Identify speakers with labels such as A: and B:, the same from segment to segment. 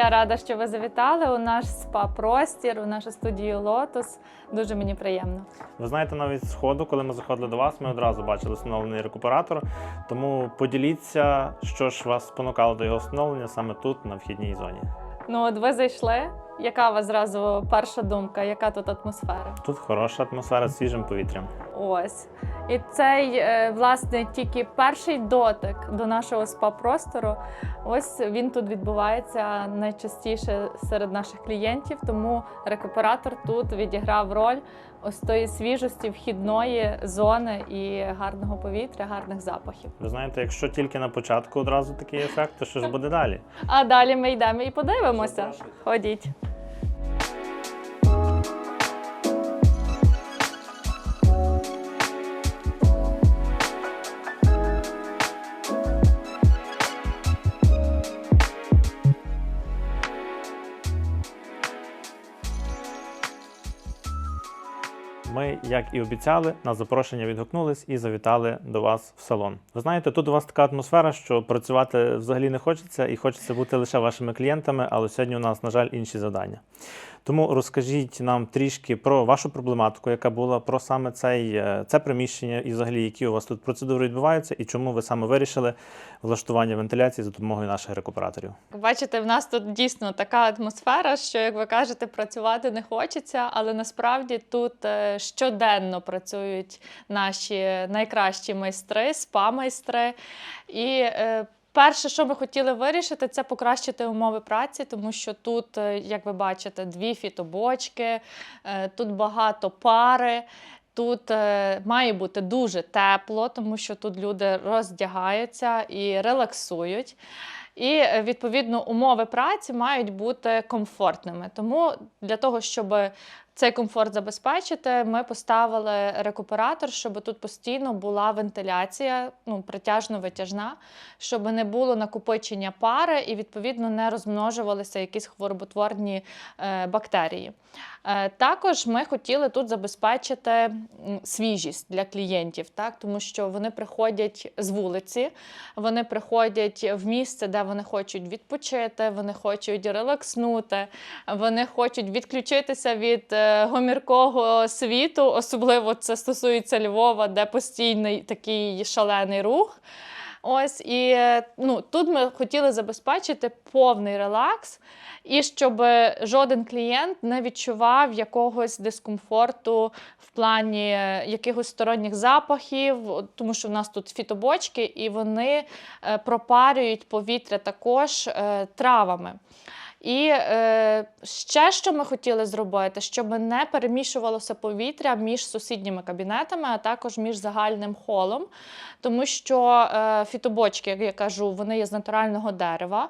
A: Я рада, що ви завітали у наш спа-простір, у нашу студію Лотос. Дуже мені приємно.
B: Ви знаєте, навіть з ходу, коли ми заходили до вас, ми одразу бачили встановлений рекуператор. Тому поділіться, що ж вас спонукало до його встановлення саме тут, на вхідній зоні.
A: Ну, от ви зайшли. Яка у вас зразу перша думка? Яка тут атмосфера?
B: Тут хороша атмосфера з свіжим повітрям.
A: Ось. І цей, е, власне, тільки перший дотик до нашого спа-простору. Ось він тут відбувається найчастіше серед наших клієнтів, тому рекуператор тут відіграв роль ось тої свіжості вхідної зони і гарного повітря, гарних запахів.
B: Ви знаєте, якщо тільки на початку одразу такий ефект, то що ж буде далі?
A: А далі ми йдемо і подивимося. Ходіть.
B: Як і обіцяли, на запрошення відгукнулись і завітали до вас в салон. Ви знаєте, тут у вас така атмосфера, що працювати взагалі не хочеться, і хочеться бути лише вашими клієнтами, але сьогодні у нас, на жаль, інші завдання. Тому розкажіть нам трішки про вашу проблематику, яка була про саме цей, е, це приміщення, і взагалі які у вас тут процедури відбуваються, і чому ви саме вирішили влаштування вентиляції за допомогою наших рекуператорів.
A: Бачите, в нас тут дійсно така атмосфера, що, як ви кажете, працювати не хочеться, але насправді тут е, щоденно працюють наші найкращі майстри, спа-майстри. І е, Перше, що ми хотіли вирішити, це покращити умови праці, тому що тут, е, як ви бачите, дві фітобочки, е, тут багато пари. Тут е, має бути дуже тепло, тому що тут люди роздягаються і релаксують. І відповідно умови праці мають бути комфортними. Тому для того, щоб цей комфорт забезпечити, ми поставили рекуператор, щоб тут постійно була вентиляція, ну притяжно-витяжна, щоб не було накопичення пари і відповідно не розмножувалися якісь хвороботворні е, бактерії. Е, також ми хотіли тут забезпечити свіжість для клієнтів, так тому що вони приходять з вулиці, вони приходять в місце, де вони хочуть відпочити, вони хочуть релакснути, вони хочуть відключитися від е, гоміркого світу. Особливо це стосується Львова, де постійний такий шалений рух. Ось і ну тут ми хотіли забезпечити повний релакс, і щоб жоден клієнт не відчував якогось дискомфорту в плані якихось сторонніх запахів, тому що в нас тут фітобочки, і вони е, пропарюють повітря також е, травами. І е, ще що ми хотіли зробити, щоб не перемішувалося повітря між сусідніми кабінетами, а також між загальним холом, тому що е, фітобочки, як я кажу, вони є з натурального дерева.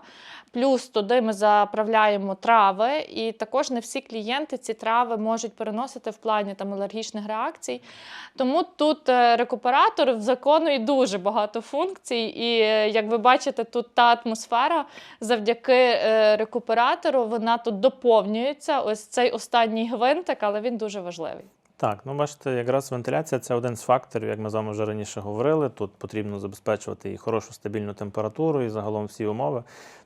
A: Плюс туди ми заправляємо трави, і також не всі клієнти ці трави можуть переносити в плані там алергічних реакцій. Тому тут е, рекуператор виконує дуже багато функцій, і е, як ви бачите, тут та атмосфера завдяки е, рекуператору вона тут доповнюється. Ось цей останній гвинтик, але він дуже важливий.
B: Так, ну бачите, якраз вентиляція це один з факторів, як ми з вами вже раніше говорили. Тут потрібно забезпечувати і хорошу стабільну температуру, і загалом всі умови,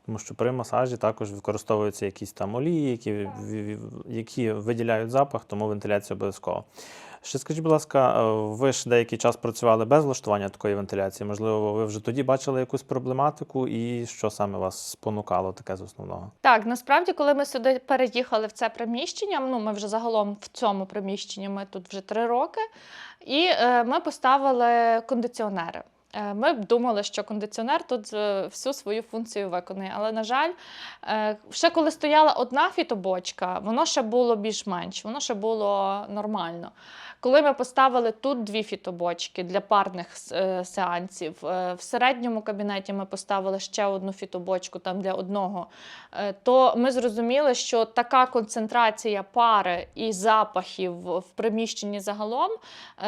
B: тому що при масажі також використовуються якісь там олії, які, які виділяють запах, тому вентиляція обов'язково. Ще скажіть, будь ласка, е, ви ж деякий час працювали без влаштування такої вентиляції. Можливо, ви вже тоді бачили якусь проблематику, і що саме вас спонукало таке з основного?
A: Так, насправді, коли ми сюди переїхали в це приміщення, ну ми вже загалом в цьому приміщенні ми тут вже три роки, і е, ми поставили кондиціонери. Е, Ми б думали, що кондиціонер тут е, всю свою функцію виконує. Але, на жаль, е, ще коли стояла одна фітобочка, воно ще було більш-менш, воно ще було нормально. Коли ми поставили тут дві фітобочки для парних сеансів, в середньому кабінеті ми поставили ще одну фітобочку там для одного, то ми зрозуміли, що така концентрація пари і запахів в приміщенні загалом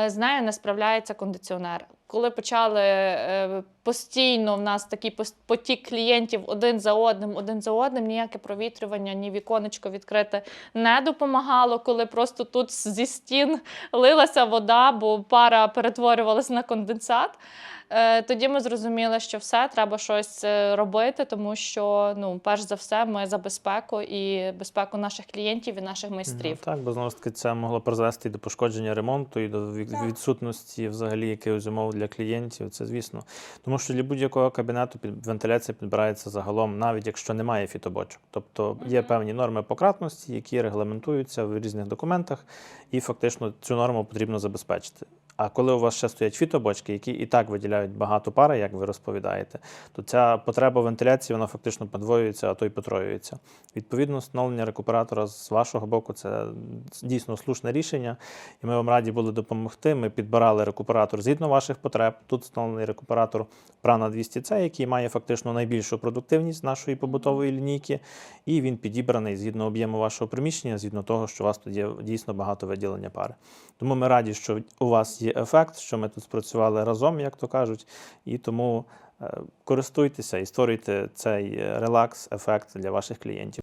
A: з нею не справляється кондиціонер. Коли почали е, постійно в нас такий потік клієнтів один за одним, один за одним, ніяке провітрювання, ні віконечко відкрите не допомагало, коли просто тут зі стін лилася вода, бо пара перетворювалася на конденсат. Е, Тоді ми зрозуміли, що все треба щось е, робити, тому що ну, перш за все, ми за безпеку і безпеку наших клієнтів і наших майстрів.
B: Ну, так, бо знову ж таки це могло призвести і до пошкодження ремонту, і до відсутності взагалі якихось умов для клієнтів. Це звісно. Тому що для будь-якого кабінету під вентиляція підбирається загалом, навіть якщо немає фітобочок. Тобто є певні норми пократності, які регламентуються в різних документах, і фактично цю норму потрібно забезпечити. А коли у вас ще стоять фітобочки, які і так виділяють багато пари, як ви розповідаєте, то ця потреба вентиляції вона фактично подвоюється, а то й потроюється. Відповідно, встановлення рекуператора з вашого боку це дійсно слушне рішення, і ми вам раді були допомогти. Ми підбирали рекуператор згідно ваших потреб. Тут встановлений рекуператор Prana 200C, який має фактично найбільшу продуктивність нашої побутової лінійки, і він підібраний згідно об'єму вашого приміщення, згідно того, що у вас тут є дійсно багато виділення пари. Тому ми раді, що у вас є ефект, що ми тут спрацювали разом, як то кажуть, і тому е, користуйтеся і створюйте цей релакс-ефект для ваших клієнтів.